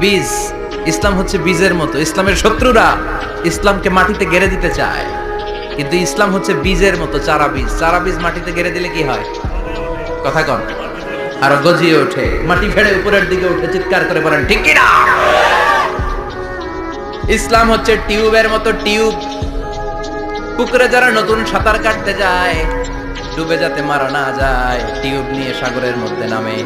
বীজ। ইসলাম হচ্ছে বীজের মতো। ইসলামের শত্রুরা ইসলামকে মাটিতে গেড়ে দিতে চায়। কিন্তু ইসলাম হচ্ছে বীজের মতো, চারা বীজ। চারা বীজ মাটিতে গেড়ে দিলে কি হয়? কথা কন। আরও গজিয়ে ওঠে। মাটি ফেড়ে উপরের দিকে উঠে চিৎকার করে বলেন, ঠিক না ইসলাম হচ্ছে টিউবের মতো টিউব। পুকুরে যারা নতুন সাঁতার কাটতে যায় ডুবে যাতে মারা না যায়, টিউব নিয়ে সাগরের মধ্যে নামে।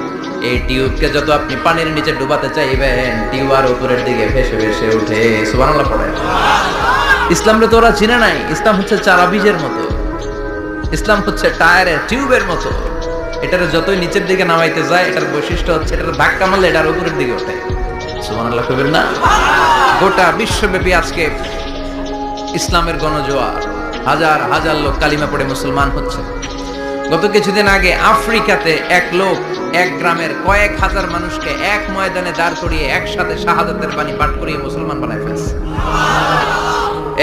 এই টিউবকে যত আপনি পানির নিচে ডুবাতে চাইবেন, টিউব আর উপরের দিকে ভেসে ভেসে উঠে সুবহানাল্লাহ পড়ে। ইসলামরে তো ওরা চিনে নাই, ইসলাম হচ্ছে চারা বীজের মতো। ইসলাম হচ্ছে টায়ারের টিউবের মতো। এটার যতই নিচের দিকে নামাইতে যায়, এটার বৈশিষ্ট্য হচ্ছে এটার ধাক্কা মারলে এটার উপরের দিকে ওঠে। সুবহানাল্লাহ কবির না? গোটা বিশ্বব্যাপী আজকে ইসলামের গণজোয়ার। হাজার হাজার লোক কালিমা পড়ে মুসলমান হচ্ছে। গত কিছুদিন আগে আফ্রিকাতে এক লোক এক গ্রামের কয়েক হাজার মানুষকে এক ময়দানে দাঁড় করিয়ে একসাথে শাহাদাতের বাণী পাঠ করিয়ে মুসলমান বানায় ফেলছে।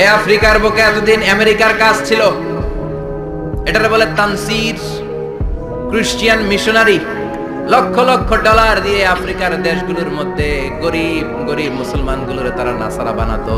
এ আফ্রিকার বুকে এতদিন আমেরিকার কাজ ছিল। এটারে বলে Tansir, Christian missionary, lakh lakh dollar দিয়ে আফ্রিকার দেশগুলোর মধ্যে গরিব গরিব মুসলমানগুলোর তারা নাসারা বানাতো।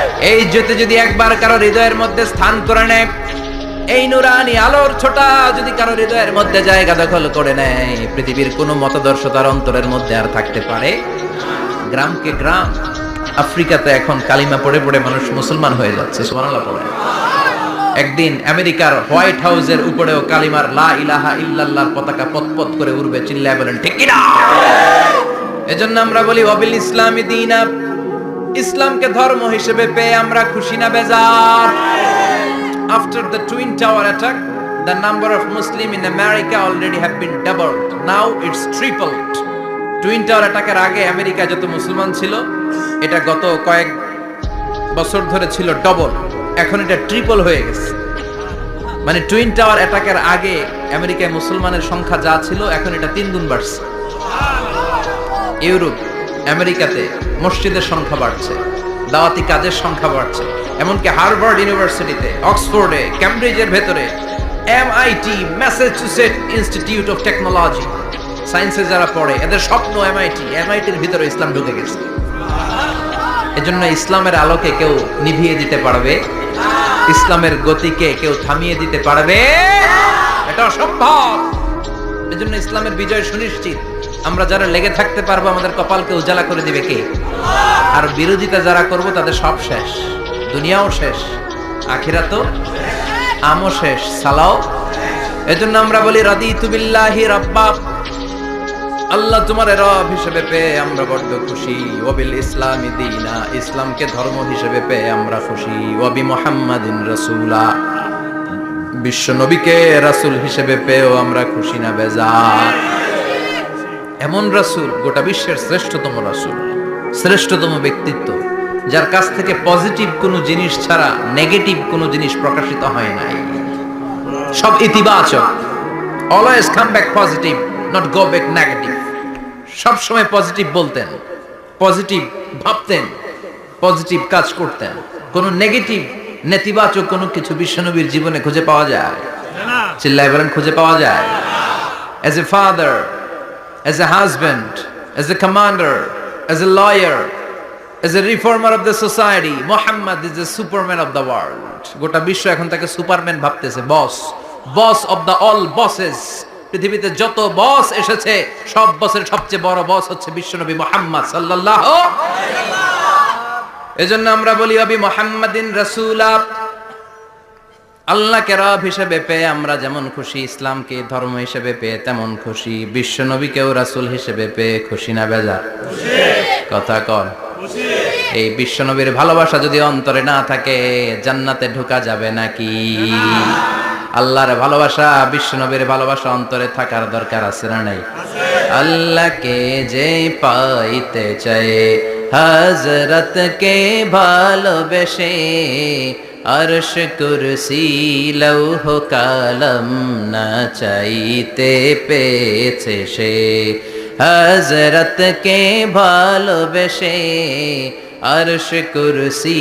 এই জ্যোতি যদি একবার কারও হৃদয়ের মধ্যে স্থান করে নেয়, এই নুরানি আলোর ছোটা যদি কারও হৃদয়ের মধ্যে জায়গা দখল করে নেয়, পৃথিবীর কোনো মতাদর্শ তার অন্তরের মধ্যে আর থাকতে পারে? গ্রামকে গ্রাম, আফ্রিকাতে এখন কালিমা পড়ে পড়ে মানুষ মুসলমান হয়ে যাচ্ছে পড়ে একদিন আমেরিকার হোয়াইট হাউসের উপরেও কালিমার লা ইলাহা ইল্লাল্লাহর পতাকা পতপত করে উড়বে, চিল্লায় বলেন, ঠিক কিনা এজন্য আমরা বলি, অবিল ইসলামী দিনা ইসলামকে ধর্ম হিসেবে পেয়ে আমরা খুশি না, বেজার after the twin tower attack the number of Muslim in America already have been doubled. Now it's tripled. Twin tower অ্যাটাকের আগে আমেরিকা যত মুসলমান ছিল, এটা গত কয়েক বছর ধরে ছিল ডবল এখন এটা ট্রিপল হয়ে গেছে মানে টুইন টাওয়ার অ্যাটাকের আগে আমেরিকায় মুসলমানের সংখ্যা যা ছিল, এখন এটা তিন গুণ বাড়ছে ইউরোপ আমেরিকাতে মসজিদের সংখ্যা বাড়ছে, দাওয়াতি কাজের সংখ্যা বাড়ছে, এমনকি হার্ভার্ড ইউনিভার্সিটিতে, অক্সফোর্ডে ক্যামব্রিজের ভেতরে MIT Massachusetts institute of technology সায়েন্সে যারা পড়ে, এদের স্বপ্ন এমআইটি এমআইটির ভিতরে ইসলাম ঢুকে গেছে। এজন্য ইসলামের আলোকে কেউ নিভিয়ে দিতে পারবে, ইসলামের গতিকে কেউ থামিয়ে দিতে পারবে, এটা অসম্ভব। এজন্য ইসলামের বিজয় সুনিশ্চিত। আমরা যারা লেগে থাকতে পারব, আমাদের কপালকে উজালা করে দিবে কে? আর বিরোধিতা যারা করব, তাদের সব শেষ। দুনিয়াও শেষ আখিরা তো আমও শেষ, সালাও। এজন্য আমরা বলি রাদি তুবিল্লাহি রব্বা। আল্লাহ তোমার রব হিসেবে পেয়ে আমরা বড্ড খুশি। ওবিল ইসলামী দিনা, ইসলামকে ধর্ম হিসেবে পেয়ে আমরা খুশি। ওবি মোহাম্মদিন রসুলা। বিশ্ব নবীকে রাসুল হিসেবে পেয়েও আমরা খুশি না, বেজার। এমন রাসুল, গোটা বিশ্বের শ্রেষ্ঠতম রাসুল, শ্রেষ্ঠতম ব্যক্তিত্ব, যার কাছ থেকে পজিটিভ কোনো জিনিস ছাড়া নেগেটিভ কোনো জিনিস প্রকাশিত হয় নাই। সব ইতিবাচক। Always come back positive not go back negative সব সময় পজিটিভ বলতেন, পজিটিভ ভাবতেন, পজিটিভ কাজ করতেন। কোনো নেগেটিভ নেতিবাচক কোনো কিছু বিশ্বনবীর জীবনে খুঁজে পাওয়া যায়? চিল্লায় বলেন, খুঁজে পাওয়া যায়। As a father, as a husband, as a commander, as a lawyer, as a reformer of the society, Muhammad is the superman of the world. গোটা বিশ্ব এখন তাকে সুপারম্যান ভাবতেছে, boss boss of the all bosses পৃথিবীতে যত বস এসেছে, সব বসের সবচেয়ে বড় বস হচ্ছে বিশ্বনবী মোহাম্মদ সাল্লাল্লাহু এজন্য আমরা বলি, অবি মোহাম্মদিন রাসূলা। আল্লাহকে রব হিসেবে পেয়ে আমরা যেমন খুশি, ইসলামকে ধর্ম হিসেবে পেয়ে তেমন খুশি বিশ্ব নবীকেও রাসূল হিসেবে পেয়ে খুশি না বেজার? কথা কর এই বিশ্ব নবীর ভালোবাসা যদি অন্তরে না থাকে, জান্নাতে ঢোকা যাবে নাকি? আল্লাহর ভালোবাসা বিশ্ব নবীর ভালোবাসা অন্তরে থাকার দরকার আছে না নাই? আল্লাহকে যে পাইতে চায় হজরত কে ভালোবেসে আরশ কুরসি লৌহ কালম না চাইতে পেয়েছে সে হজরত কে ভালোবেসে আরশ কুরসি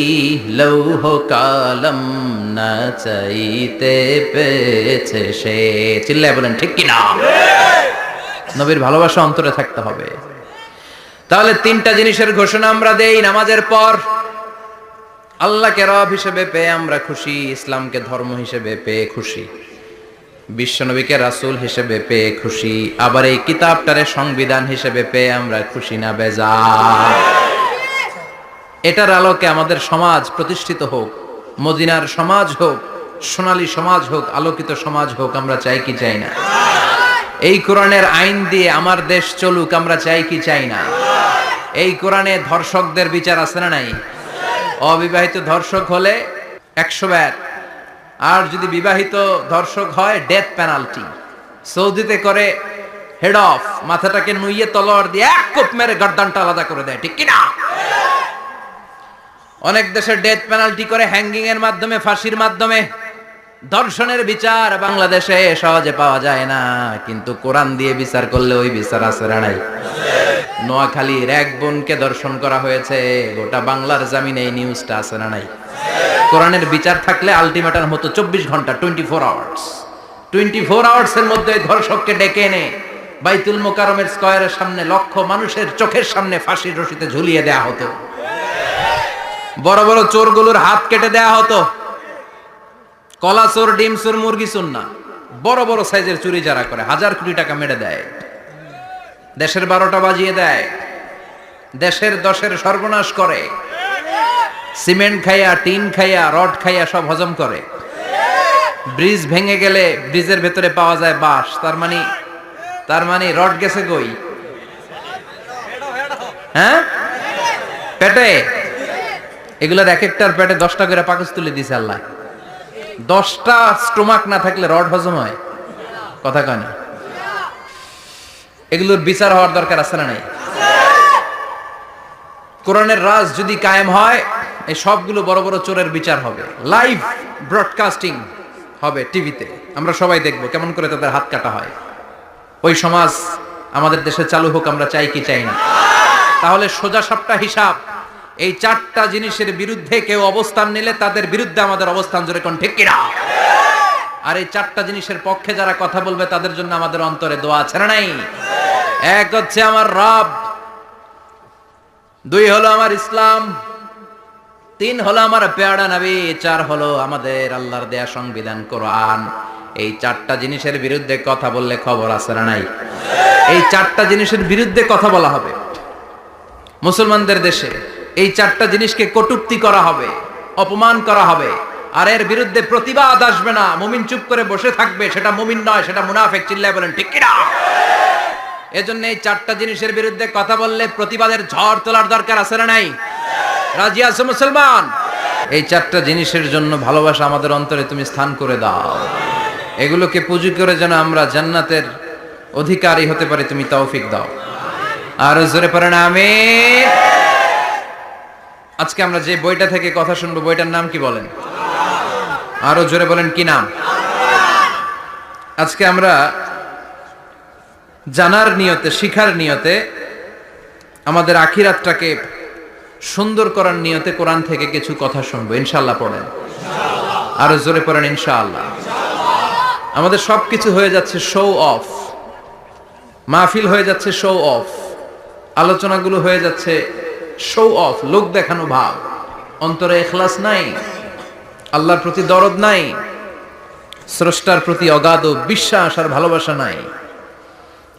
লৌহ কালম না চাইতে পেয়েছে সে চিল্লায় বলেন ঠিক কিনা নবীর ভালোবাসা অন্তরে থাকতে হবে। তাহলে তিনটা জিনিসের ঘোষণা আমরা দেই নামাজের পর। আল্লাহকে রব হিসেবে পেয়ে আমরা খুশি, ইসলামকে ধর্ম হিসেবে পেয়ে খুশি, বিশ্বনবীকে রাসূল হিসেবে পেয়ে খুশি, আবার এই কিতাবটারে সংবিধান হিসেবে পেয়ে আমরা খুশি না বেজা এটার আলোকে আমাদের সমাজ প্রতিষ্ঠিত হোক, মদিনার সমাজ হোক, সোনালী সমাজ হোক, আলোকিত সমাজ হোক, আমরা চাই কি চাই না? এই কোরআনের আইন দিয়ে আমার দেশ চলুক, আমরা চাই কি চাই না? এই কোরআনে ধর্ষকদের বিচার আছে না নাই? অবিবাহিত ধর্ষক হলে একশো ব্যাট আর যদি বিবাহিত ধর্ষক হয় ডেথ পেনাল্টি সৌদিতে করে হেড অফ মাথাটাকে নুইয়ে তলোয়ার দিয়ে এক কোপ মেরে গর্দানটা আলাদা করে দেয়, ঠিক কিনা? অনেক দেশে ডেথ পেনাল্টি করে হ্যাঙ্গিং এর মাধ্যমে, ফাঁসির মাধ্যমে। ধর্ষণের বিচার বাংলাদেশে সহজে পাওয়া যায় না। কিন্তু কোরআন দিয়ে বিচার করলে ওই বিচার আছে নাই? নোয়াখালীর এক বোনকে দর্শন করা হয়েছে। গোটা বাংলার জামিনে এই নিউজটা আছে না নাই? কোরআনের বিচার থাকলে আলটিমেটাম হতো চব্বিশ ঘণ্টা twenty four hours twenty four hours এর মধ্যে ধর্ষককে ডেকে এনে বাইতুল মোকারমের স্কয়ারের সামনে লক্ষ মানুষের চোখের সামনে ফাঁসির রশিতে ঝুলিয়ে দেয়া হতো। বড় বড় চোরগুলোর হাত কেটে দেয়া হতো। কলা চোর, ডিম চোর, মুরগি চোর না। বড় বড় সাইজের চুরি যারা করে, হাজার কোটি টাকা মেরে দেয়। দেশের বারোটা বাজিয়ে দেয়। দেশের দশের সর্বনাশ করে। সিমেন্ট খাইয়া, টিন খাইয়া, রড খাইয়া সব হজম করে। ব্রিজ ভেঙে গেলে ব্রিজের ভেতরে পাওয়া যায় বাঁশ। তার মানে তার মানে রড গেছে গই হ্যাঁ? পেটে? এগুলোর এক একটার পেটে দশটা করে পাকস তুলে দিছে আল্লাহ। দশটা স্টোমাক না থাকলে রড হজম হয়। কথা কয় না। এগুলোর বিচার হওয়ার দরকার আছে না নাই? কোরআনের রাজ যদি কায়েম হয়, এই সবগুলো বড় বড় চোরের বিচার হবে। লাইভ ব্রডকাস্টিং হবে টিভিতে। আমরা সবাই দেখব কেমন করে তাদের হাত কাটা হয়। ওই সমাজ আমাদের দেশে চালু হোক, আমরা চাই কি চাই না। তাহলে সোজা সাপটা হিসাব। এই চারটা জিনিসের বিরুদ্ধে কেউ অবস্থান নিলে তাদের বিরুদ্ধে আমাদের অবস্থান জোরে কোন ঠিক কিনা? আর এই চারটা জিনিসের পক্ষে যারা কথা বলবে, তাদের জন্য আমাদের অন্তরে দোয়া আছে না নাই? এক হচ্ছে আমার রব, দুই হলো আমার ইসলাম, তিন হলো আমার পেয়ারা নবী, চার হলো আমাদের আল্লাহর দেয়া সংবিধান, কোরআন। এই চারটা জিনিসের বিরুদ্ধে কথা বললে খবর আছে না নাই? এই চারটা জিনিসের বিরুদ্ধে কথা বলা হবে। মুসলমানদের দেশে এই চারটা জিনিসকে কটুক্তি করা হবে, অপমান করা হবে। আর এর বিরুদ্ধে প্রতিবাদ আসবে না। মুমিন চুপ করে বসে থাকবে, সেটা মুমিন নয়, সেটা মুনাফেক, চিল্লায় বলেন, ঠিক কিনা? এজন্য এই চারটা জিনিসের বিরুদ্ধে কথা বললে প্রতিবাদের ঝড় তোলার দরকার আছে না নাই? রাজি আছো মুসলমান? এই চারটা জিনিসের জন্য ভালোবাসা আমাদের অন্তরে তুমি স্থান করে দাও। এগুলোকে পুঁজি করে যেন আমরা জান্নাতের অধিকারী হতে পারি, তুমি তৌফিক দাও। আর জোরে পড়েন আমি আজকে আমরা যে বইটা থেকে কথা শুনব, বইটার নাম কি বলেন? আরও জোরে বলেন, কি নাম? আজকে আমরা জানার নিয়তে, শিখার নিয়তে, আমাদের আখিরাতটাকে সুন্দর করার নিয়তে কোরআন থেকে কিছু কথা শুনব। ইনশাল্লাহ পড়েন। আরও জোরে পড়েন, ইনশাআল্লাহ। আমাদের সবকিছু হয়ে যাচ্ছে শো অফ মাহফিল হয়ে যাচ্ছে শো অফ আলোচনাগুলো হয়ে যাচ্ছে শো অফ লোক দেখানো ভাব। অন্তরে এখলাস নাই। আল্লাহর প্রতি দরদ নাই। স্রষ্টার প্রতি অগাধ বিশ্বাস আর ভালোবাসা নাই।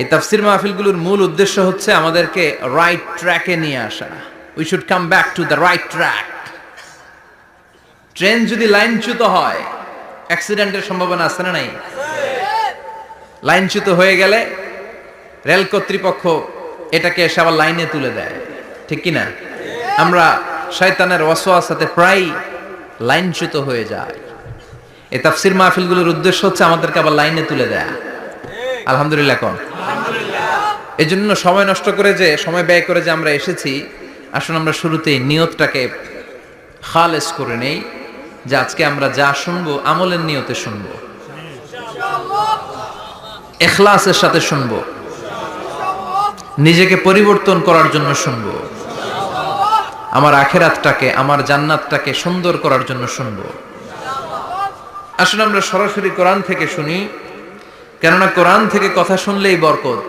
এই তাফসির মাহফিলগুলোর মূল উদ্দেশ্য হচ্ছে আমাদেরকে রাইট ট্র্যাকে নিয়ে আসা। We should come back to the right track train যদি লাইনচ্যুত হয় অ্যাক্সিডেন্টের সম্ভাবনা আছে না নাই? লাইনচ্যুত হয়ে গেলে রেল কর্তৃপক্ষ এটাকে এসে আবার লাইনে তুলে দেয়। ঠিক কি না? আমরা শয়তানের ওয়াসওয়াসাতে প্রায় লাইনচ্যুত হয়ে যায় এই তাফসির মাহফিলগুলোর উদ্দেশ্য হচ্ছে আমাদেরকে আবার লাইনে তুলে দেয়া। আলহামদুলিল্লাহ। কোন। জন্য সময় নষ্ট করে যে, সময় ব্যয় করে যে আমরা এসেছি আসলে আমরা শুরুতেই নিয়তটাকে খালেস করে নেই যে আজকে আমরা যা শুনব, আমলের নিয়তে শুনব। এখলাসের সাথে শুনব। নিজেকে পরিবর্তন করার জন্য শুনব। আমার আখেরাতটাকে, আমার জান্নাতটাকে সুন্দর করার জন্য শুনব। আসলে আমরা সরাসরি কোরআন থেকে শুনি। কেননা কোরআন থেকে কথা শুনলেই বরকত।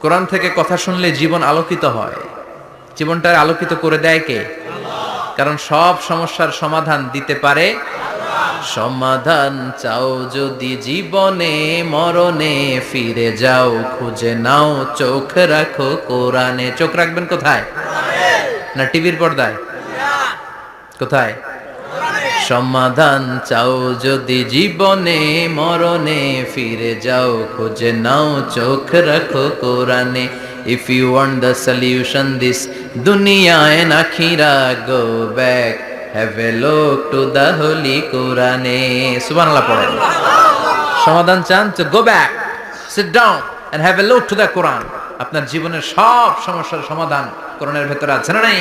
কোরআন থেকে কথা শুনলে জীবন আলোকিত হয়। জীবনটা আলোকিত করে দেয় কে? কারণ সব সমস্যার সমাধান দিতে পারে। সমাধান চাও যদি জীবনে, মরণে ফিরে যাও, খুঁজে নাও, চোখ রাখো কোরআনে। চোখ রাখবেন কোথায়? না টিভির পর্দায়? কোথায়? সমাধান চাও যদি জীবনে, মরণে ফিরে যাও, খুঁজে নাও, চোখ রাখো কোরআনে। If you want the solution this দুনিয়ায় নাখিরা go back have a look to the Holi কোরআনে। সুবহানাল্লাহ পড়েন। সমাধান চান তো go back sit down and have a look to the Quran. আপনার জীবনের সব সমস্যার সমাধান কোরআনের ভেতরে আছে না নাই?